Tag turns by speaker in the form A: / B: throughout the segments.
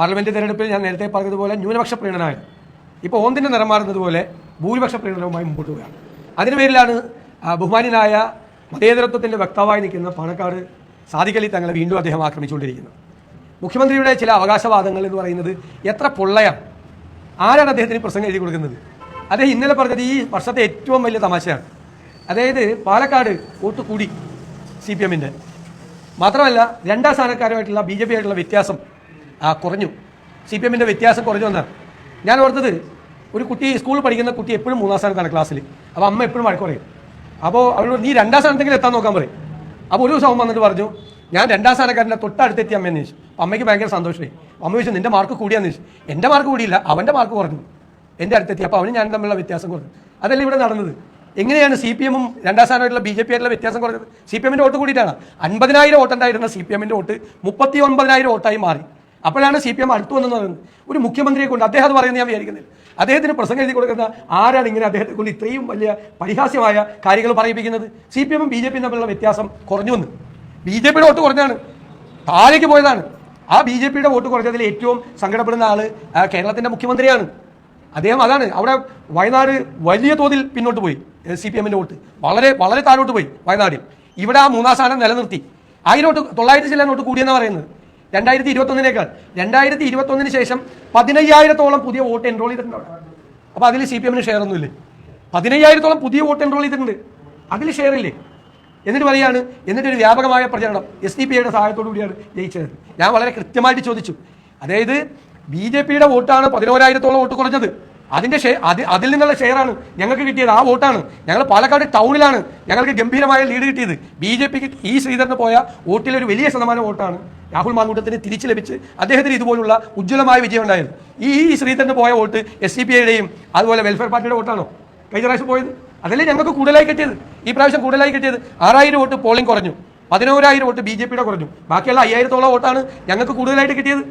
A: Parliament തെരഞ്ഞെടുപ്പിൽ ഞാൻ നേരത്തെ പറഞ്ഞതുപോലെ ന്യൂനപക്ഷ പ്രീണനായ. ഇപ്പോൾ ഓന്തിന്റെ നിറം മാറുന്നതുപോലെ ഭൂരിപക്ഷ പ്രീണനവുമായി മുമ്പോട്ട് പോവുകയാണ്. അതിന് പേരിലാണ് ആ, ബഹുമാന്യനായ മതേതരത്വത്തിന്റെ വക്താവായി നിൽക്കുന്ന പാണക്കാട് സാദിഖലി തങ്ങളെ വീണ്ടും അദ്ദേഹം ആക്രമിച്ചുകൊണ്ടിരിക്കുന്നത് മുഖ്യമന്ത്രിയുടെ ചില അവകാശവാദങ്ങൾ എന്ന് പറയുന്നത് എത്ര പൊള്ളയാണ്. ആരാണ് അദ്ദേഹത്തിന് പ്രസംഗം എഴുതി കൊടുക്കുന്നത്? അദ്ദേഹം ഇന്നലെ പറഞ്ഞത് ഈ വർഷത്തെ ഏറ്റവും വലിയ തമാശയാണ്. അതായത് പാലക്കാട് വോട്ട് കൂടി സി പി എമ്മിന്റെ മാത്രമല്ല രണ്ടാം സ്ഥാനക്കാരുമായിട്ടുള്ള ബി ജെ പി ആയിട്ടുള്ള വ്യത്യാസം കുറഞ്ഞു. സി പി എമ്മിന്റെ വ്യത്യാസം കുറഞ്ഞു എന്നാണ് ഞാൻ ഓർത്തത് ഒരു കുട്ടി സ്കൂളിൽ പഠിക്കുന്ന കുട്ടി എപ്പോഴും മൂന്നാം സ്ഥാനത്താണ് ക്ലാസ്സിൽ അപ്പോൾ അമ്മ എപ്പോഴും വഴക്ക് പറയും. അപ്പോൾ അവരോട് നീ രണ്ടാം സ്ഥാനത്തെങ്കിലും എത്താൻ നോക്കാൻ പറയും. അപ്പോൾ ഒരു ദിവസം അവൻ വന്നിട്ട് പറഞ്ഞു ഞാൻ രണ്ടാം സ്ഥാനക്കാരന്റെ തൊട്ടടുത്തെത്തി അമ്മയെന്ന് ചോദിച്ചു. അപ്പോൾ അമ്മയ്ക്ക് ഭയങ്കര സന്തോഷമായി. അമ്മ ചോദിച്ചു നിന്റെ മാർക്ക് കൂടിയാന്ന് ചോദിച്ചു. എന്റെ മാർക്ക് കൂടിയില്ല അവന്റെ മാർക്ക് കുറഞ്ഞു. എന്റെ അടുത്തെത്തി. അപ്പോൾ അവന് ഞാൻ തമ്മിലുള്ള വ്യത്യാസം കുറഞ്ഞു. അതല്ല ഇവിടെ നടന്നത്? എങ്ങനെയാണ് സി പി എമ്മും രണ്ടാം സ്ഥാനമായിട്ടുള്ള ബി ജെ പി ആയിട്ടുള്ള വ്യത്യാസം കുറഞ്ഞത്? സി പി എമ്മിന്റെ വോട്ട് കൂടിയിട്ടാണ്. അൻപതിനായിരം വോട്ടുണ്ടായിരുന്ന സി പി എമ്മിന്റെ വോട്ട് മുപ്പത്തി ഒൻപതിനായിരം വോട്ടായി മാറി. അപ്പോഴാണ് സി പി എം അടുത്തു വന്നെന്ന് പറയുന്നത്. ഒരു മുഖ്യമന്ത്രിയെ കൊണ്ട് അദ്ദേഹം അത് പറയുന്നത് ഞാൻ വിചാരിക്കുന്നില്ല. അദ്ദേഹത്തിന് പ്രസംഗം എഴുതി കൊടുക്കുന്ന ആരാണ് ഇങ്ങനെ അദ്ദേഹത്തെ കൊണ്ട് ഇത്രയും വലിയ പരിഹാസ്യമായ കാര്യങ്ങൾ പറയിപ്പിക്കുന്നത്? സി പി എമ്മും ബി ജെ പിയും തമ്മിലുള്ള വ്യത്യാസം കുറഞ്ഞു വന്ന്. ബി ജെ പിയുടെ വോട്ട് കുറഞ്ഞാണ് താഴേക്ക് പോയതാണ്. ആ ബി ജെ പിയുടെ വോട്ട് കുറഞ്ഞതിൽ ഏറ്റവും സങ്കടപ്പെടുന്ന ആൾ കേരളത്തിന്റെ മുഖ്യമന്ത്രിയാണ്. അദ്ദേഹം അതാണ്. അവിടെ വയനാട് വലിയ തോതിൽ പിന്നോട്ട് പോയി സി പി എമ്മിന്റെ വോട്ട്. വളരെ വളരെ താഴോട്ട് പോയി വയനാടിൽ. ഇവിടെ ആ മൂന്നാം സ്ഥാനം നിലനിർത്തി. ആയിരം തൊള്ളായിരത്തി ചില നോട്ട് കൂടിയെന്ന് പറയുന്നത്. രണ്ടായിരത്തി ഇരുപത്തൊന്നിനേക്കാൾ രണ്ടായിരത്തി ഇരുപത്തൊന്നിന് ശേഷം പതിനയ്യായിരത്തോളം പുതിയ വോട്ട് എൻറോൾ ചെയ്തിട്ടുണ്ട് അവിടെ. അപ്പോൾ അതിൽ സി പി എമ്മിന് ഷെയർ ഒന്നുമില്ലേ? പതിനയ്യായിരത്തോളം പുതിയ വോട്ട് എൻറോൾ ചെയ്തിട്ടുണ്ട്. അതിൽ ഷെയർ ഇല്ലേ? എന്നിട്ട് പറയാണ് എന്നിട്ട് ഒരു വ്യാപകമായ പ്രചരണം എസ് ഡി പി ഐയുടെ സഹായത്തോടു കൂടിയാണ് ജയിച്ചത്. ഞാൻ വളരെ കൃത്യമായിട്ട് ചോദിച്ചു. അതായത് ബി ജെ പിയുടെ വോട്ടാണ് പതിനോരായിരത്തോളം വോട്ട് കുറഞ്ഞത്. അതിന്റെ അതിൽ നിന്നുള്ള ഷെയറാണ് ഞങ്ങൾക്ക് കിട്ടിയത്. ആ വോട്ടാണ്. ഞങ്ങൾ പാലക്കാട് ടൗണിലാണ് ഞങ്ങൾക്ക് ഗംഭീരമായ ലീഡ് കിട്ടിയത്. ബി ജെ പിക്ക് ഈ ശ്രീധരന് പോയ വോട്ടിൽ ഒരു വലിയ ശതമാനം വോട്ടാണ്. രാഹുൽ മാങ്കൂട്ടത്തിന് തിരിച്ചു ലഭിച്ച് അദ്ദേഹത്തിന് ഇതുപോലുള്ള ഉജ്ജ്വലമായ വിജയം ഉണ്ടായത് ഈ ശ്രീധരന് പോയ വോട്ട് എസ് സി പി ഐയുടെയും അതുപോലെ വെൽഫെയർ പാർട്ടിയുടെ വോട്ടാണോ? കഴിഞ്ഞ പ്രാവശ്യം പോയത്? അതല്ലേ ഞങ്ങൾക്ക് കൂടുതലായി കിട്ടിയത്? ഈ പ്രാവശ്യം കൂടുതലായി കിട്ടിയത് ആറായിരം വോട്ട് പോളിംഗ് കുറഞ്ഞു. പതിനോരായിരം വോട്ട് ബി ജെ പിയുടെ കുറഞ്ഞു. ബാക്കിയുള്ള അയ്യായിരത്തോളം വോട്ടാണ് ഞങ്ങൾക്ക് കൂടുതലായിട്ട് കിട്ടിയത്.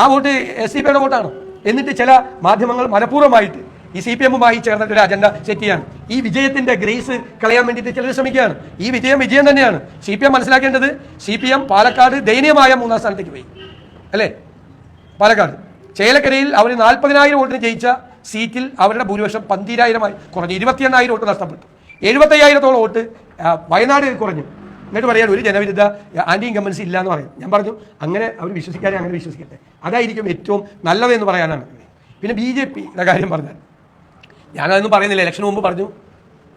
A: ആ വോട്ട് എസ് സി പിയുടെ വോട്ടാണ്? എന്നിട്ട് ചില മാധ്യമങ്ങൾ മനഃപൂർവമായിട്ട് ഈ സി പി എമ്മുമായി ചേർന്നിട്ട് ഒരു അജണ്ട സെറ്റ് ചെയ്യാണ്. ഈ വിജയത്തിന്റെ ഗ്രേസ് കളയാൻ വേണ്ടിയിട്ട് ചിലർ ശ്രമിക്കുകയാണ്. ഈ വിജയം വിജയം തന്നെയാണ്. സി പി എം മനസ്സിലാക്കേണ്ടത് സി പി എം പാലക്കാട് ദയനീയമായ മൂന്നാം സ്ഥാനത്തേക്ക് പോയി. അല്ലേ? പാലക്കാട്. ചേലക്കരയിൽ അവർ നാൽപ്പതിനായിരം വോട്ടിന് ജയിച്ച സീറ്റിൽ അവരുടെ ഭൂരിപക്ഷം പന്തിരായിരമായി കുറഞ്ഞു ഇരുപത്തിയെണ്ണായിരം വോട്ട് നഷ്ടപ്പെട്ടു. എഴുപത്തയ്യായിരത്തോളം വോട്ട് വയനാട് കുറഞ്ഞു. എന്നിട്ട് പറയാൻ ഒരു ജനവിരുദ്ധ ആന്റി ഇൻകമ്പൻസി ഇല്ല എന്ന് പറയും. ഞാൻ പറഞ്ഞു അങ്ങനെ അവർ വിശ്വസിക്കാതെ അങ്ങനെ വിശ്വസിക്കട്ടെ. അതായിരിക്കും ഏറ്റവും നല്ലതെന്ന് പറയാനാണ്. പിന്നെ ബി ജെ പിയുടെ കാര്യം പറഞ്ഞാൽ ഞാനതൊന്നും പറയുന്നില്ല. ഇലക്ഷന് മുമ്പ് പറഞ്ഞു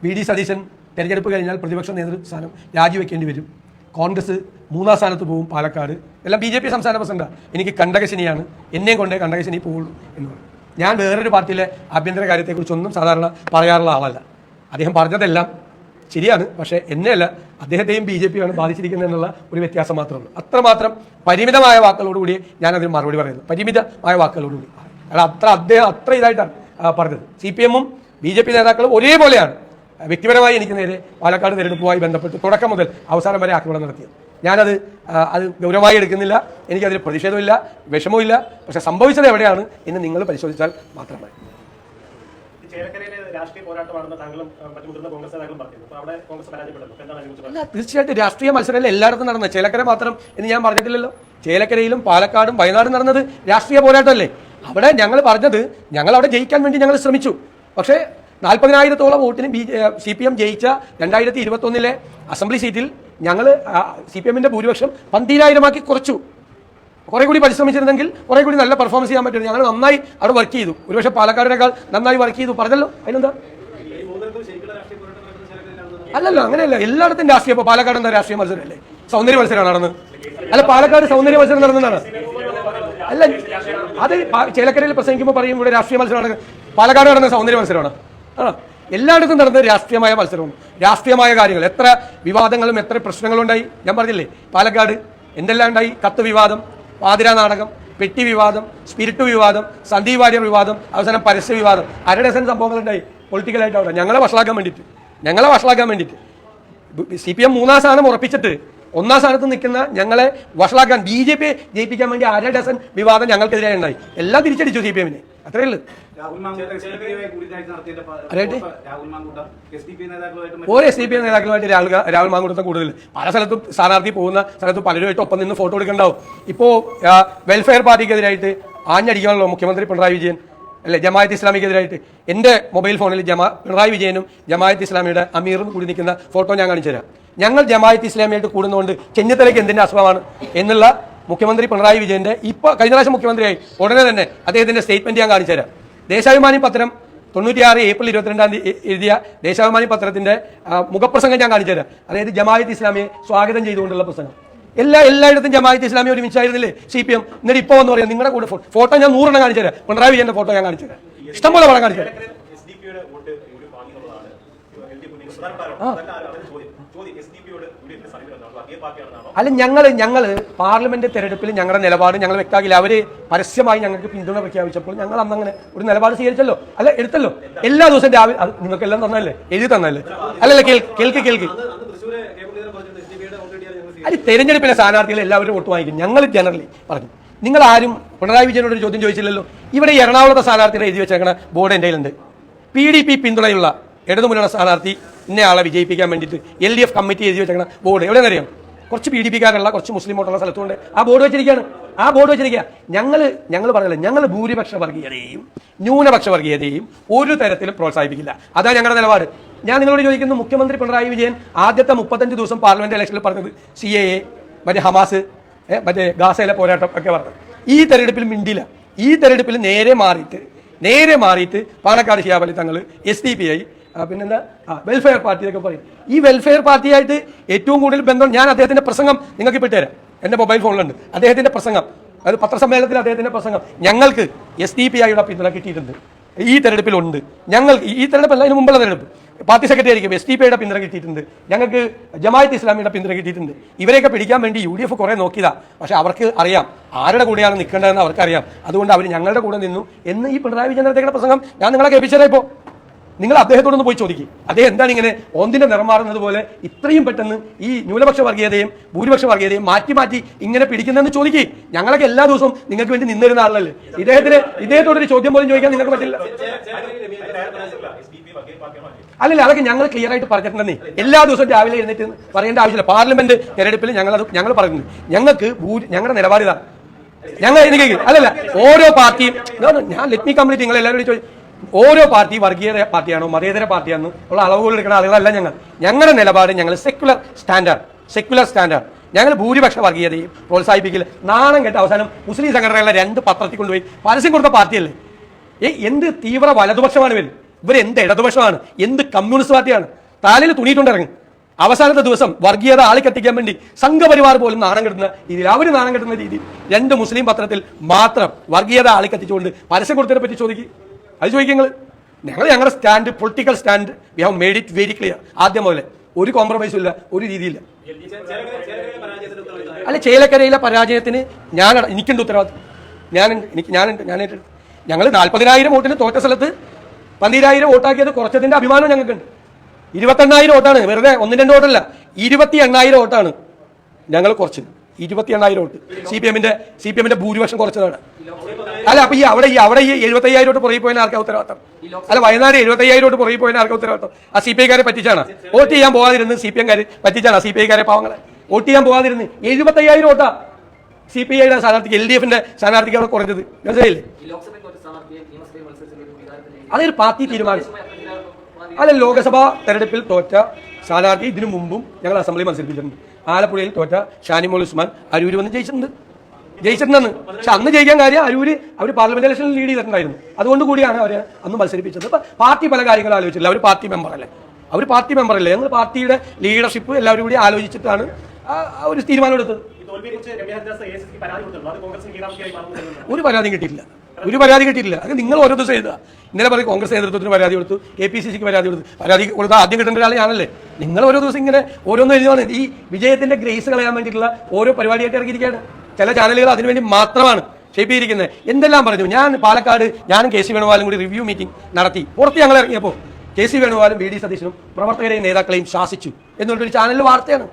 A: വി ഡി സതീശൻ തെരഞ്ഞെടുപ്പ് കഴിഞ്ഞാൽ പ്രതിപക്ഷ നേതൃസ്ഥാനം രാജിവെക്കേണ്ടി വരും. കോൺഗ്രസ് മൂന്നാം സ്ഥാനത്ത് പോകും പാലക്കാട്. എല്ലാം ബി ജെ പി സംസ്ഥാന പ്രസിഡന്റാണ് എനിക്ക് കണ്ടകശനിയാണ്. എന്നെയും കൊണ്ടേ കണ്ടകശനി പോകുള്ളൂ എന്ന് പറഞ്ഞു. ഞാൻ വേറൊരു പാർട്ടിയിലെ ആഭ്യന്തര കാര്യത്തെക്കുറിച്ചൊന്നും സാധാരണ പറയാറുള്ള ആളല്ല. അദ്ദേഹം പറഞ്ഞതെല്ലാം ശരിയാണ് പക്ഷേ എന്നെയല്ല അദ്ദേഹത്തെയും ബി ജെ പിയാണ് ബാധിച്ചിരിക്കുന്നത് എന്നുള്ള ഒരു വ്യത്യാസം മാത്രമേ ഉള്ളൂ അത്രമാത്രം പരിമിതമായ വാക്കുകളോടുകൂടി ഞാൻ അതിന് മറുപടി പറയുന്നത് പരിമിതമായ വാക്കുകളോടുകൂടി. അല്ല അത്ര അദ്ദേഹം അത്ര ഇതായിട്ടാണ് പറഞ്ഞത്. സി പി എമ്മും ബി ജെ പി നേതാക്കളും ഒരേപോലെയാണ് വ്യക്തിപരമായി എനിക്ക് നേരെ പാലക്കാട് തിരഞ്ഞെടുപ്പുമായി ബന്ധപ്പെട്ട് തുടക്കം മുതൽ അവസാനം വരെ ആക്രമണം നടത്തിയത്. ഞാനത് അത് ഗൗരവമായി എടുക്കുന്നില്ല എനിക്കതിൽ പ്രതിഷേധമില്ല വിഷമവുമില്ല പക്ഷെ സംഭവിച്ചത് എവിടെയാണ് എന്ന് നിങ്ങൾ പരിശോധിച്ചാൽ മാത്രമേ മതി.
B: ഈ ചേലക്കരയിലെ രാഷ്ട്രീയ പോരാട്ടമാണെന്ന് താങ്കളും മറ്റു മുതിർന്ന കോൺഗ്രസ് നേതാക്കളും അപ്പോൾ അവിടെ കോൺഗ്രസ് പരാജയപ്പെടുന്നു എന്താണ്
A: തീർച്ചയായിട്ടും രാഷ്ട്രീയ മത്സരങ്ങൾ എല്ലായിടത്തും നടന്നത്? ചേലക്കര മാത്രം എന്ന് ഞാൻ പറഞ്ഞിട്ടില്ലല്ലോ. ചേലക്കരയിലും പാലക്കാടും വയനാടും നടന്നത് രാഷ്ട്രീയ പോരാട്ടമല്ലേ? അവിടെ ഞങ്ങൾ പറഞ്ഞത് ഞങ്ങൾ അവിടെ ജയിക്കാൻ വേണ്ടി ഞങ്ങൾ ശ്രമിച്ചു. പക്ഷേ നാൽപ്പതിനായിരത്തോളം വോട്ടിന് ബി സി പി എം ജയിച്ച രണ്ടായിരത്തി ഇരുപത്തൊന്നിലെ അസംബ്ലി സീറ്റിൽ ഞങ്ങൾ സി പി എമ്മിന്റെ ഭൂരിപക്ഷം പന്തിരായിരമാക്കി കുറച്ചു. കുറെ കൂടി പരിശ്രമിച്ചിരുന്നെങ്കിൽ കുറെ കൂടി നല്ല പെർഫോമൻസ് ചെയ്യാൻ പറ്റും ഞങ്ങൾ നന്നായി അവിടെ വർക്ക് ചെയ്തു. ഒരുപക്ഷെ പാലക്കാടിനേക്കാൾ നന്നായി വർക്ക് ചെയ്തു. പറഞ്ഞല്ലോ? അതിനെന്താ? അല്ലല്ലോ അങ്ങനെയല്ല. എല്ലായിടത്തും രാഷ്ട്രീയ ഇപ്പോൾ പാലക്കാട് എന്താ രാഷ്ട്രീയ മത്സരമല്ലേ സൗന്ദര്യ മത്സരമാണ് നടന്നത് അല്ല പാലക്കാട് സൗന്ദര്യ മത്സരം നടന്നതാണ്? അല്ല അത് ചേലക്കരയിൽ പ്രസംഗിക്കുമ്പോൾ പറയും ഇവിടെ രാഷ്ട്രീയ മത്സരമാണ് പാലക്കാട് നടന്ന സൗന്ദര്യ മത്സരമാണ്? ആ എല്ലായിടത്തും നടന്നത് രാഷ്ട്രീയമായ മത്സരമാണ്. രാഷ്ട്രീയമായ കാര്യങ്ങൾ. എത്ര വിവാദങ്ങളും എത്ര പ്രശ്നങ്ങളും ഉണ്ടായി ഞാൻ പറഞ്ഞില്ലേ പാലക്കാട് എന്തെല്ലാം ഉണ്ടായി കത്ത് വിവാദം പാതിരാ നാടകം പെട്ടി വിവാദം സ്പിരിറ്റ് വിവാദം സന്ദീപ് വാര്യർ വിവാദം അവസാനം പരസ്യ വിവാദം. അര ഡസൻ സംഭവങ്ങളുണ്ടായി പൊളിറ്റിക്കലായിട്ട് അവിടെ. ഞങ്ങളെ വഷളാക്കാൻ വേണ്ടിയിട്ട്. ഞങ്ങളെ വഷളാക്കാൻ വേണ്ടിയിട്ട്. സി പി എം മൂന്നാം സ്ഥാനം ഉറപ്പിച്ചിട്ട് ഒന്നാം സ്ഥാനത്ത് നിൽക്കുന്ന ഞങ്ങളെ വഷളാക്കാൻ ബി ജെ പി ജയിപ്പിക്കാൻ വേണ്ടി അര ഡസൻ വിവാദം ഞങ്ങൾക്കെതിരെ ഉണ്ടായി. എല്ലാം തിരിച്ചടിച്ചു സി പി എമ്മിനെ അത്രേ ഉള്ളൂ
C: Rahul Mamkoottam S D P നേതാക്കളുമായിട്ട്
A: Rahul Rahul മാങ്കുടത്തെ കൂടുതൽ. പല സ്ഥലത്തും സ്ഥാനാർത്ഥി പോകുന്ന സ്ഥലത്ത് പലരുമായിട്ട് ഒപ്പം നിന്ന് ഫോട്ടോ എടുക്കണ്ടാവും. ഇപ്പോൾ വെൽഫെയർ പാർട്ടിക്കെതിരായിട്ട് ആഞ്ഞടിക്കാണല്ലോ മുഖ്യമന്ത്രി പിണറായി വിജയൻ അല്ലെ? ജമായത്ത് ഇസ്ലാമിക്കെതിരായിട്ട്. എന്റെ മൊബൈൽ ഫോണിൽ ജമാ പിണറായി വിജയനും ജമായത്ത് ഇസ്ലാമിയുടെ അമീറും കൂടി നിൽക്കുന്ന ഫോട്ടോ ഞാൻ കാണിച്ചു തരാം ഞങ്ങൾ ജമായത്ത് ഇസ്ലാമിയായിട്ട് കൂടുന്നതുകൊണ്ട് ചെന്നിത്തലയ്ക്ക് എന്തിന്റെ അസുഖമാണ് എന്നുള്ള മുഖ്യമന്ത്രി പിണറായി വിജയന്റെ ഇപ്പോൾ കഴിഞ്ഞ പ്രാവശ്യം മുഖ്യമന്ത്രിയായി. ഉടനെ തന്നെ അദ്ദേഹത്തിന്റെ സ്റ്റേറ്റ്മെന്റ് ഞാൻ കാണിച്ചു തരാം. ദേശാഭിമാനി പത്രം തൊണ്ണൂറ്റിയാറ് ഏപ്രിൽ ഇരുപത്തിരണ്ടാം തീയതി എഴുതിയ ദേശാഭിമാനി പത്രത്തിന്റെ മുഖപ്രസംഗം ഞാൻ കാണിച്ചു തരാം. അതായത് ജമായത്ത് ഇസ്ലാമിയെ സ്വാഗതം ചെയ്തുകൊണ്ടുള്ള പ്രസംഗം. എല്ലാ എല്ലായിടത്തും ജമായത്ത് ഇസ്ലാമി ഒരുമിച്ചായിരുന്നില്ലേ സി പി എം എന്നിട്ട് ഇപ്പോൾ എന്ന് പറയാം നിങ്ങളുടെ കൂടെ ഫോട്ടോ ഞാൻ നൂറെണ്ണം കാണിച്ചു തരാം. പിണറായി വിജയന്റെ ഫോട്ടോ ഞാൻ കാണിച്ചു തരാം. ഇഷ്ടംപോലെ പടം കാണിച്ചു തരാം. അല്ല ഞങ്ങൾ ഞങ്ങൾ പാർലമെന്റ് തെരഞ്ഞെടുപ്പിൽ ഞങ്ങളുടെ നിലപാട് ഞങ്ങൾ വ്യക്തമാക്കില്ല അവർ പരസ്യമായി ഞങ്ങൾക്ക് പിന്തുണ പ്രഖ്യാപിച്ചപ്പോൾ ഞങ്ങൾ അന്ന് അങ്ങനെ ഒരു നിലപാട് സ്വീകരിച്ചല്ലോ. അല്ല എടുത്തല്ലോ. എല്ലാ ദിവസവും രാവിലെ നിങ്ങൾക്ക് എല്ലാം തന്നല്ലേ എഴുതി തന്നല്ലേ അല്ലല്ല കേൾ- കേൾക്ക് കേൾക്ക്. അത് തെരഞ്ഞെടുപ്പിലെ സ്ഥാനാർത്ഥികൾ എല്ലാവരും വോട്ട് വാങ്ങിക്കും. ഞങ്ങൾ ജനറലി പറഞ്ഞു. നിങ്ങൾ ആരും പിണറായി വിജയനോട് ഒരു ചോദ്യം ചോദിച്ചില്ലല്ലോ. ഇവിടെ എറണാകുളത്തെ സ്ഥാനാർത്ഥിയുടെ എഴുതി വെച്ചേക്കണ ബോർഡ് എന്റെ കയ്യിലുണ്ട്. പി ഡി പി പിന്തുണയുള്ള ഇടതുമുന്നണ സ്ഥാനാർത്ഥി ഇന്നയാളെ വിജയിപ്പിക്കാൻ വേണ്ടിയിട്ട് എൽ ഡി എഫ് കമ്മിറ്റി എഴുതി വെച്ചേക്കണ ബോർഡ് എവിടെയെന്നറിയാം കുറച്ച് പി ഡി പിക്കാരുള്ള കുറച്ച് മുസ്ലിം വോട്ടുള്ള സ്ഥലത്തുകൊണ്ട് ആ ബോർഡ് വെച്ചിരിക്കുകയാണ്. ആ ബോർഡ് വെച്ചിരിക്കുക. ഞങ്ങൾ ഞങ്ങൾ പറഞ്ഞില്ല ഞങ്ങൾ ഭൂരിപക്ഷ വർഗീയതയും ന്യൂനപക്ഷ വർഗീയതയും ഒരു തരത്തിലും പ്രോത്സാഹിപ്പിക്കില്ല. അതാണ് ഞങ്ങളുടെ നിലപാട്. ഞാൻ നിങ്ങളോട് ചോദിക്കുന്നു മുഖ്യമന്ത്രി പിണറായി വിജയൻ ആദ്യത്തെ മുപ്പത്തഞ്ച് ദിവസം പാർലമെന്റ് ഇലക്ഷനിൽ പറഞ്ഞത് സി എ എ മറ്റേ ഹമാസ് മറ്റേ ഗാസയിലെ പോരാട്ടം ഒക്കെ പറഞ്ഞത്. ഈ തെരഞ്ഞെടുപ്പിൽ മിണ്ടില്ല. ഈ തെരഞ്ഞെടുപ്പിൽ നേരെ മാറിയിട്ട് നേരെ മാറിയിട്ട് Palakkad Shiyabali Thangal S D P I പിന്നെന്താ? വെൽഫെയർ പാർട്ടി എന്നൊക്കെ പറയും. ഈ വെൽഫെയർ പാർട്ടിയായിട്ട് ഏറ്റവും കൂടുതൽ ബന്ധം ഞാൻ അദ്ദേഹത്തിന്റെ പ്രസംഗം നിങ്ങൾക്ക് ഇട്ടുതരാം. എന്റെ മൊബൈൽ ഫോണിലുണ്ട് അദ്ദേഹത്തിന്റെ പ്രസംഗം. അത് പത്രസമ്മേളനത്തിൽ അദ്ദേഹത്തിന്റെ പ്രസംഗം. ഞങ്ങൾക്ക് എസ് ഡി പി ഐയുടെ പിന്തുണ കിട്ടിയിട്ടുണ്ട്. ഈ തെരഞ്ഞെടുപ്പിലുണ്ട്. ഞങ്ങൾക്ക് ഈ തെരഞ്ഞെടുപ്പല്ല അതിന് മുമ്പുള്ള തെരഞ്ഞെടുപ്പ്. പാർട്ടി സെക്രട്ടറി ആയിരിക്കും എസ് ടി പിയുടെ പിന്തുണ കിട്ടിയിട്ടുണ്ട്. ഞങ്ങൾക്ക് ജമായത്ത് ഇസ്ലാമിയുടെ പിന്തുണ കിട്ടിയിട്ടുണ്ട്. ഇവരെയൊക്കെ പിടിക്കാൻ വേണ്ടി യു ഡി എഫ് കുറേ നോക്കിയതാ. പക്ഷെ അവർക്ക് അറിയാം ആരുടെ കൂടെയാണ് നിൽക്കേണ്ടതെന്ന് അവർക്കറിയാം. അതുകൊണ്ട് അവർ ഞങ്ങളുടെ കൂടെ നിന്നു. എന്ന് ഈ പിണറായി വിജയൻ പ്രസംഗം ഞാൻ നിങ്ങളെ കേൾപ്പിച്ചതാ നിങ്ങൾ അദ്ദേഹത്തോടൊന്ന് പോയി ചോദിക്കും. അദ്ദേഹം എന്താണ് ഇങ്ങനെ ഓന്തിന്റെ നിറം മാറുന്നത് പോലെ ഇത്രയും പെട്ടെന്ന് ഈ ന്യൂനപക്ഷ വർഗീയതയും ഭൂരിപക്ഷ വർഗീയതയും മാറ്റി മാറ്റി ഇങ്ങനെ പിടിക്കുന്നതെന്ന് ചോദിക്കും. ഞങ്ങളൊക്കെ എല്ലാ ദിവസവും നിങ്ങൾക്ക് വേണ്ടി നിന്നിരുന്ന ആളല്ലേ? ഇദ്ദേഹത്തിന് ഇദ്ദേഹത്തോടൊരു ചോദ്യം പോലും ചോദിക്കാൻ നിങ്ങൾക്ക് പറ്റില്ല? അല്ലല്ല അതൊക്കെ ഞങ്ങൾ ക്ലിയർ ആയിട്ട് പറഞ്ഞിട്ടുണ്ടെന്നേ. എല്ലാ ദിവസവും രാവിലെ എഴുന്നേറ്റ് പറയേണ്ട ആവശ്യമില്ല. പാർലമെന്റ് തെരഞ്ഞെടുപ്പിൽ ഞങ്ങൾ അത് ഞങ്ങൾ പറയുന്നു. ഞങ്ങൾക്ക് ഞങ്ങളുടെ നിലപാടിതാണ് ഞങ്ങൾ എനിക്ക് അല്ലല്ല ഓരോ പാർട്ടിയും ഞാൻ ലക്ഷ്മി മീ കംപ്ലീറ്റ് നിങ്ങൾ എല്ലാവരും ചോദിച്ചു ഓരോ പാർട്ടി വർഗീയ പാർട്ടിയാണോ മതേതര പാർട്ടിയാണോ ഉള്ള അളവുകൾ എടുക്കുന്ന ആളുകളല്ല ഞങ്ങൾ. ഞങ്ങളുടെ നിലപാട് ഞങ്ങൾ സെക്യുലർ സ്റ്റാൻഡേർഡ് സെക്യുലർ സ്റ്റാൻഡേർഡ് ഞങ്ങൾ ഭൂരിപക്ഷ വർഗീയതയും പ്രോത്സാഹിപ്പിക്കില്ല നാണം കേട്ട അവസാനം മുസ്ലിം സംഘടനകളെ രണ്ട് പത്രത്തിൽ കൊണ്ടുപോയി പരസ്യം കൊടുത്ത പാർട്ടിയല്ലേ? ഏ എന്ത് തീവ്ര വലതുപക്ഷമാണ് ഇവർ എന്ത് ഇടതുപക്ഷമാണ്? എന്ത് കമ്മ്യൂണിസ്റ്റ് പാർട്ടിയാണ്? താലിൽ തുണിയിട്ടുണ്ടിറങ്ങി അവസാനത്തെ ദിവസം വർഗീയത ആളിക്കത്തിക്കാൻ വേണ്ടി സംഘപരിവാർ പോലും നാണം കെട്ടുന്ന രീതിയിൽ അവർ നാണം കെട്ടുന്ന രീതിയിൽ രണ്ട് മുസ്ലിം പത്രത്തിൽ മാത്രം വർഗീയത ആളിക്കത്തിച്ചുകൊണ്ട് പരസ്യം കൊടുത്തതിനെ പറ്റി ചോദിക്കും. അത് ചോദിക്കുക ഞങ്ങൾ ഞങ്ങളുടെ stand political stand we have made it very clear ആദ്യം മുതലേ ഒരു കോംപ്രമൈസും ഇല്ല ഒരു രീതിയില്ല. അല്ല ചേലക്കരയിലെ പരാജയത്തിന് ഞാൻ എനിക്കുണ്ട് ഉത്തരവാദിത്വം ഞാനുണ്ട് എനിക്ക് ഞാനുണ്ട് ഞാനായിട്ട് ഞങ്ങൾ നാൽപ്പതിനായിരം വോട്ടിന് തോറ്റ സ്ഥലത്ത് പന്തിരായിരം വോട്ടാക്കിയത് കുറച്ചതിന്റെ അഭിമാനം ഞങ്ങൾക്കുണ്ട്. ഇരുപത്തെണ്ണായിരം വോട്ടാണ് വെറുതെ ഒന്നും രണ്ട് വോട്ടല്ല ഇരുപത്തി എണ്ണായിരം വോട്ടാണ് ഞങ്ങൾ കുറച്ചത് ഇരുപത്തി എണ്ണായിരം വോട്ട്. സി പി എമ്മിന്റെ സി പി എമ്മിന്റെ ഭൂരിപക്ഷം കുറച്ചതാണ്. അല്ല അപ്പൊ ഈ അവിടെ ഈ അവിടെ ഈ എഴുപത്തയ്യായിരം വോട്ട് പുറകെ പോയതിന് ആർക്കാ ഉത്തരവാദിത്തം? അല്ല വയനാട് എഴുപത്തയ്യായിരം വോട്ട് പുറകെ പോയതിന് ആർക്കാ ഉത്തരവാദിത്തം? ആ സി പി ഐക്കാരെ പറ്റിച്ചാണ്. വോട്ട് ചെയ്യാൻ പോകാതിരുന്ന് സി പി എംകാർ പറ്റിച്ചാണ് സി പി ഐക്കാരെ പാവങ്ങളെ. വോട്ട് ചെയ്യാൻ പോകാതിരുന്ന് എഴുപത്തി അയ്യായിരം വോട്ടാ സി പി ഐയുടെ സ്ഥാനാർത്ഥിക്ക് എൽ ഡി എഫിന്റെ സ്ഥാനാർത്ഥിക്ക് അവിടെ കുറഞ്ഞത്. മനസ്സിലായില്ലേ? അതൊരു പാർട്ടി തീരുമാനം. അല്ല ലോക്സഭാ തെരഞ്ഞെടുപ്പിൽ തോറ്റ സ്ഥാനാർത്ഥി ഇതിനു മുമ്പും ഞങ്ങൾ അസംബ്ലി മത്സരിപ്പിച്ചിട്ടുണ്ട്. ആലപ്പുഴയിൽ തോറ്റ ഷാനിമോൾ ഉസ്മാൻ അരൂര് വന്ന് ജയിച്ചിട്ടുണ്ട്. ജയിച്ചിട്ടുണ്ടെന്ന്. പക്ഷെ അന്ന് ജയിക്കാൻ കാര്യം അരൂര് അവർ പാർലമെന്റ് ഇലക്ഷനിൽ ലീഡ് ചെയ്തിട്ടുണ്ടായിരുന്നു. അതുകൊണ്ട് കൂടിയാണ് അവരെ അന്ന് മത്സരിപ്പിച്ചത്. അപ്പൊ പാർട്ടി പല കാര്യങ്ങൾ ആലോചിച്ചില്ല അവർ പാർട്ടി മെമ്പർ അല്ലേ? അവർ പാർട്ടി മെമ്പർ അല്ലേ? ഞങ്ങൾ പാർട്ടിയുടെ ലീഡർഷിപ്പ് എല്ലാവരും കൂടി ആലോചിച്ചിട്ടാണ് ഒരു
B: തീരുമാനമെടുത്തത്
A: ഒരു പരാതി കിട്ടിയില്ല ഒരു പരാതി കിട്ടിയില്ല അത് നിങ്ങൾ ഓരോ ദിവസം ചെയ്താ. ഇന്നലെ പറയും കോൺഗ്രസ് നേതൃത്വത്തിന് പരാതി കൊടുത്തു എ പി സി സിക്ക് പരാതി കൊടുത്തു. പരാതി കൊടുത്ത ആദ്യം കിട്ടേണ്ട ഒരാളെയാണല്ലേ? ഞാനല്ലേ നിങ്ങൾ ഓരോ ദിവസം ഇങ്ങനെ ഓരോന്നും എഴുതുകയാണ് ഈ വിജയത്തിന്റെ ഗ്രേസ് കളയാൻ വേണ്ടിയിട്ടുള്ള ഓരോ പരിപാടിയായിട്ട് ഇറങ്ങിയിരിക്കുകയാണ്. ചില ചാനലുകൾ അതിനുവേണ്ടി മാത്രമാണ് ക്ഷേപിയിരിക്കുന്നത് എന്തെല്ലാം പറഞ്ഞു? ഞാൻ പാലക്കാട് ഞാനും കെ സി വേണുപാലും കൂടി റിവ്യൂ മീറ്റിംഗ് നടത്തി. പുറത്ത് ഞങ്ങൾ ഇറങ്ങിയപ്പോൾ കെ സി വേണുപാലും ബി ഡി സതീശനും പ്രവർത്തകരെയും നേതാക്കളെയും ശാസിച്ചു എന്നുള്ളൊരു ചാനലിൽ വാർത്തയാണ്.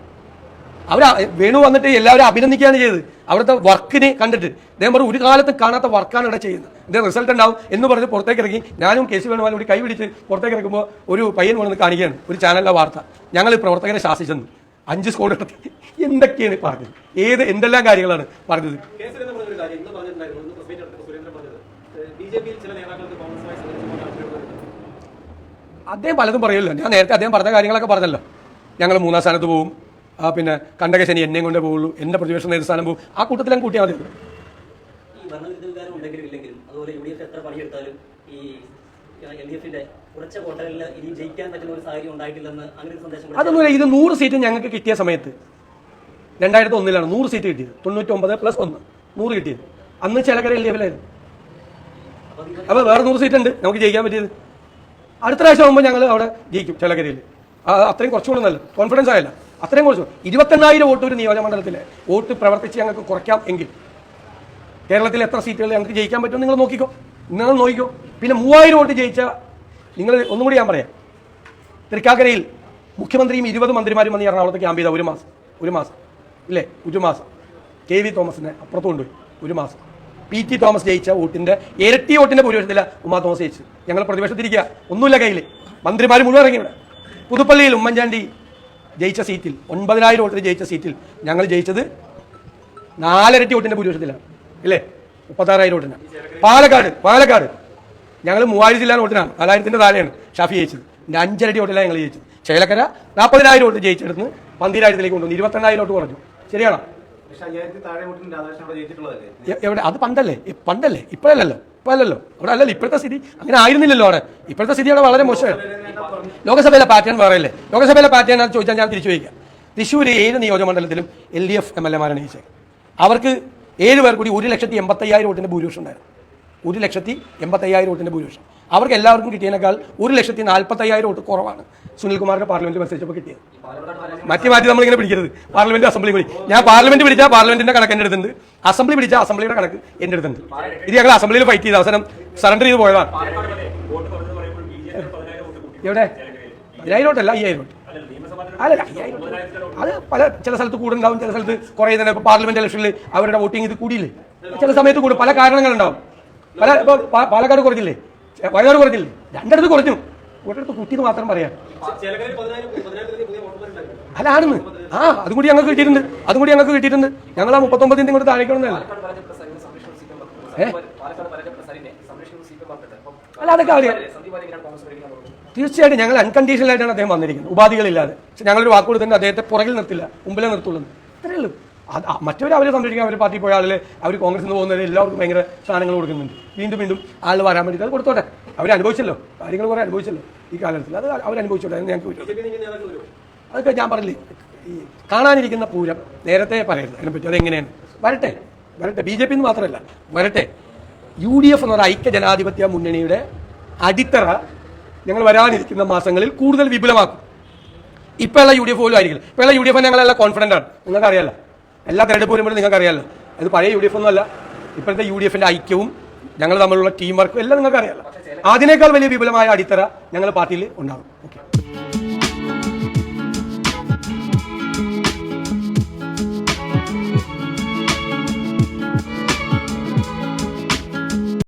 A: അവർ വേണു വന്നിട്ട് എല്ലാവരും അഭിനന്ദിക്കുകയാണ് ചെയ്തത്. അവിടുത്തെ വർക്കിനെ കണ്ടിട്ട്. അദ്ദേഹം പറഞ്ഞു ഒരു കാലത്ത് കാണാത്ത വർക്കാണ് ഇവിടെ ചെയ്യുന്നത്. ഇതിന്റെ റിസൾട്ട് ഉണ്ടാവും എന്ന് പറഞ്ഞ് പുറത്തേക്ക് ഇറങ്ങി ഞാനും കെ സി വേണുപാലും കൂടി കൈ പിടിച്ച് പുറത്തേക്ക് ഇറക്കുമ്പോൾ ഒരു പയ്യൻ വന്ന് കാണിക്കുകയാണ് ഒരു ചാനലിലെ വാർത്ത. ഞങ്ങൾ പ്രവർത്തകരെ ശാസിച്ചെന്ന്. അഞ്ച് സ്കോഡ് നടത്തി എന്തൊക്കെയാണ് പറഞ്ഞത്? ഏത് എന്തെല്ലാം കാര്യങ്ങളാണ് പറഞ്ഞത്? അദ്ദേഹം പലതും പറയുമല്ലോ ഞാൻ നേരത്തെ അദ്ദേഹം പറഞ്ഞ കാര്യങ്ങളൊക്കെ പറഞ്ഞല്ലോ. ഞങ്ങൾ മൂന്നാം സ്ഥാനത്ത് പോകും ആ, പിന്നെ കണ്ടകശനി എന്നെയും കൊണ്ടേ പോവുള്ളൂ. എന്റെ പ്രതിപക്ഷ നേതൃസ്ഥാനം പോകും ആ കൂട്ടത്തിൽ ഞാൻ കൂട്ടിയാൽ മതി.
D: ഈ ഭരണവിരുദ്ധ വികാരം ഇല്ലെങ്കിലും അതുപോലെ യു ഡി എഫ് എത്ര പണിയെടുത്താലും ഈ ജയിക്കാൻ ഒരു ഉണ്ടായിട്ടില്ലെന്ന് അങ്ങനെ ഒരു സന്ദേശം
A: അതൊന്നുമില്ല ഇത് നൂറ് സീറ്റ് ഞങ്ങൾക്ക് കിട്ടിയ സമയത്ത്. രണ്ടായിരത്തി ഒന്നിലാണ് നൂറ് സീറ്റ് കിട്ടിയത്. തൊണ്ണൂറ്റൊമ്പത് പ്ലസ് ഒന്ന്. നൂറ് കിട്ടിയത്. അന്ന് ചിലകര ഡി എഫിലായിരുന്നു. അപ്പോൾ വേറെ നൂറ് സീറ്റ് ഉണ്ട് നമുക്ക് ജയിക്കാൻ പറ്റിയത്. അടുത്ത പ്രാവശ്യം ആകുമ്പോൾ ഞങ്ങൾ അവിടെ ജയിക്കും ചിലകരയിൽ അത്രയും കുറച്ചുകൂടെ നല്ല കോൺഫിഡൻസ് ആയല്ല. അത്രയും കുറച്ചു ഇരുപത്തെണ്ണായിരം വോട്ട് ഒരു നിയോജകമണ്ഡലത്തിലെ വോട്ട് പ്രവർത്തിച്ച് ഞങ്ങൾക്ക് കുറയ്ക്കാം എങ്കിൽ കേരളത്തിൽ എത്ര സീറ്റുകൾ ഞങ്ങൾക്ക് ജയിക്കാൻ പറ്റും നിങ്ങൾ നോക്കിക്കോ. നിങ്ങൾ നോക്കിക്കോ. പിന്നെ മൂവായിരം വോട്ട് ജയിച്ച നിങ്ങൾ ഒന്നും കൂടി ഞാൻ പറയാം. തൃക്കാക്കരയിൽ മുഖ്യമന്ത്രിയും ഇരുപത് മന്ത്രിമാരും വന്ന് എറണാകുളത്ത് ക്യാമ്പ് ചെയ്ത ഒരു മാസം ഒരു മാസം ഇല്ലേ? ഒരു മാസം. കെ വി തോമസിനെ അപ്പുറത്ത് കൊണ്ടുപോയി ഒരു മാസം. പി ടി തോമസ് ജയിച്ച വോട്ടിന്റെ ഇരട്ടി വോട്ടിന്റെ ഭൂരിപക്ഷത്തില ഉമാ തോമസ് ജയിച്ചു. ഞങ്ങൾ പ്രതിപക്ഷത്തിരിക്കുക ഒന്നുമില്ല കയ്യിൽ മന്ത്രിമാർ മുഴുവൻ ഇറങ്ങി ഇവിടെ. പുതുപ്പള്ളിയിൽ ഉമ്മൻചാണ്ടി ജയിച്ച സീറ്റിൽ ഒൻപതിനായിരം വോട്ടിൽ ജയിച്ച സീറ്റിൽ ഞങ്ങൾ ജയിച്ചത് നാലരട്ടി വോട്ടിന്റെ ഭൂരിപക്ഷത്തിലാണ്. ഇല്ലേ? മുപ്പത്താറായിരം വോട്ടിന് പാലക്കാട് പാലക്കാട്. ഞങ്ങൾ മൂവായിരം ജില്ലാ വോട്ടിനാണ് നാലായിരത്തിന്റെ താഴെയാണ് ഷാഫി ജയിച്ചത്. പിന്നെ അഞ്ചരടി വോട്ടിലാണ് ഞങ്ങൾ ജയിച്ചത്. ചേലക്കര നാൽപ്പതിനായിരം വോട്ട് ജയിച്ചെടുത്ത് പന്തിരായിരത്തിലേക്ക് കൊണ്ടുവന്നു. ഇരുപത്തെണ്ണായിരം വോട്ട് കുറഞ്ഞു. ശരിയാണോ? എവിടെ? അത് പണ്ടല്ലേ? പണ്ടല്ലേ? ഇപ്പോഴല്ലല്ലോ. ഇപ്പോഴല്ലല്ലോ. അവിടെ അല്ലല്ലോ. ഇപ്പോഴത്തെ സ്ഥിതി അങ്ങനെ ആയിരുന്നില്ലല്ലോ അവിടെ. ഇപ്പോഴത്തെ സ്ഥിതി അവിടെ വളരെ മോശമാണ്. ലോകസഭയിലെ പാറ്റേൺ പറയല്ലേ? ലോകസഭയിലെ പാറ്റേൺ അത് ചോദിച്ചാൽ ഞാൻ തിരിച്ചു വയ്ക്കാം തൃശ്ശൂർ ഏഴ് നിയോജകമണ്ഡലത്തിലും L D F M L എമാരാണ് ജയിച്ചത്. അവർക്ക് ഏഴ് പേർ കൂടി ഒരു ലക്ഷത്തി എൺപത്തയ്യായിരം വോട്ടിന്റെ ഭൂരിപക്ഷം ഉണ്ടായിരുന്നു. ഒരു ലക്ഷത്തി എൺപത്തയ്യായിരം വോട്ടിന്റെ ഭൂരിപക്ഷം. അവർക്ക് എല്ലാവർക്കും കിട്ടിയതിനേക്കാൾ ഒരു ലക്ഷത്തി നാൽപ്പത്തയ്യായിരം വോട്ട് കുറവാണ് സുനിൽകുമാറിന്റെ പാർലമെന്റ് മത്സരിച്ചപ്പോൾ കിട്ടിയത്. മാറ്റി മാറ്റി നമ്മളിങ്ങനെ പിടിക്കരുത്. പാർലമെന്റ് അസംബ്ലി വിളി. ഞാൻ പാർലമെന്റ് പിടിച്ചാൽ പാർലമെന്റിന്റെ കണക്ക് എന്റെ അടുത്തുണ്ട്. അസംബ്ലി പിടിച്ചാൽ അസംബ്ലിയുടെ കണക്ക് എന്റെ അടുത്തുണ്ട്. ഇത് ഞങ്ങൾ അസംബ്ലിയിൽ ഫൈറ്റ് ചെയ്ത അവസരം സറണ്ടർ ചെയ്ത് പോയതാണ്.
B: പതിനായിരം
A: എവിടെ അയ്യായിരം വോട്ടല്ല അയ്യായിരം വോട്ട്.
B: അല്ല
A: അത് പല ചില സ്ഥലത്ത് കൂടുണ്ടാവും ചില സ്ഥലത്ത് കുറേ തന്നെ പാർലമെന്റ് ഇലക്ഷനിൽ അവരുടെ വോട്ടിംഗ് ഇത് കൂടിയില്ലേ? ചില സമയത്ത് കൂടും. പല കാരണങ്ങളുണ്ടാവും. പല ഇപ്പോൾ പാലക്കാട് കുറഞ്ഞില്ലേ? വയനാട് കുറഞ്ഞില്ലേ? രണ്ടിടത്ത് കുറഞ്ഞു. ഒരിടത്ത് കുട്ടി മാത്രം പറയാം.
B: അല്ല
A: ആണെന്ന്. ആ അതും കൂടി ഞങ്ങൾക്ക് കിട്ടിയിട്ടുണ്ട്. അതും കൂടി ഞങ്ങൾക്ക് കിട്ടിയിട്ടുണ്ട്. ഞങ്ങൾ ആ മുപ്പത്തൊമ്പതിന്റെ കൂടെ താഴേക്കണമെന്നല്ല അല്ല അതൊക്കെ അറിയാം. തീർച്ചയായിട്ടും ഞങ്ങൾ അൺകണ്ടീഷണലായിട്ടാണ് അദ്ദേഹം വന്നിരിക്കുന്നത്. ഉപാധികളില്ലാതെ. പക്ഷെ ഞങ്ങളൊരു വാക്കുകൊടുത്തിട്ടുണ്ട് കൊടുത്തിട്ട് അദ്ദേഹത്തെ പുറകിൽ നിർത്തില്ല. മുമ്പിലേ നിർത്തുള്ളൂ. അത്രയേ ഉള്ളൂ. മറ്റവർ അവരെ സംരക്ഷിക്കാൻ അവർ പാർട്ടി പോയ ആളിൽ അവർ കോൺഗ്രസ് നിന്ന് പോകുന്നവർ എല്ലാവർക്കും ഭയങ്കര സ്ഥാനങ്ങൾ കൊടുക്കുന്നുണ്ട്. വീണ്ടും വീണ്ടും ആൾ വരാൻ വേണ്ടിയിട്ട് അത് കൊടുത്തോട്ടെ. അവർ അനുഭവിച്ചല്ലോ. കാര്യങ്ങൾ കുറേ അനുഭവിച്ചല്ലോ ഈ കാലഘട്ടത്തിൽ. അത് അവർ അനുഭവിച്ചോട്ടെ. ഞാൻ ഞങ്ങൾക്ക് അതൊക്കെ ഞാൻ പറഞ്ഞില്ലേ ഈ കാണാനിരിക്കുന്ന പൂരം. നേരത്തെ പറയരുത്. അതിനെപ്പറ്റി അതെങ്ങനെയാണ്? വരട്ടെ. വരട്ടെ. ബി ജെ പി മാത്രമല്ല. വരട്ടെ. യു ഡി എഫ് എന്നൊരു ഐക്യ ജനാധിപത്യ മുന്നണിയുടെ അടിത്തറ ഞങ്ങൾ വരാനിരിക്കുന്ന മാസങ്ങളിൽ കൂടുതൽ വിപുലമാക്കും. ഇപ്പോഴുള്ള യു ഡി എഫ് പോലും ആയിരിക്കില്ല. ഇപ്പോഴുള്ള യു ഡി എഫ് ഞങ്ങളെല്ലാം കോൺഫിഡന്റ് ആണ്. നിങ്ങൾക്ക് അറിയാലോ എല്ലാ തെരഞ്ഞെടുപ്പ് വരുമ്പോഴും നിങ്ങൾക്ക് അറിയാമല്ലോ അത് പഴയ യു ഡി എഫ് ഒന്നുമല്ല ഇപ്പോഴത്തെ യു ഡി എഫിന്റെ ഐക്യവും ഞങ്ങൾ തമ്മിലുള്ള ടീം വർക്കും എല്ലാം നിങ്ങൾക്ക് അറിയാമല്ലോ അതിനേക്കാൾ വലിയ വിപുലമായ അടിത്തറ ഞങ്ങൾ പാർട്ടിയിൽ ഉണ്ടാകും. ഓക്കെ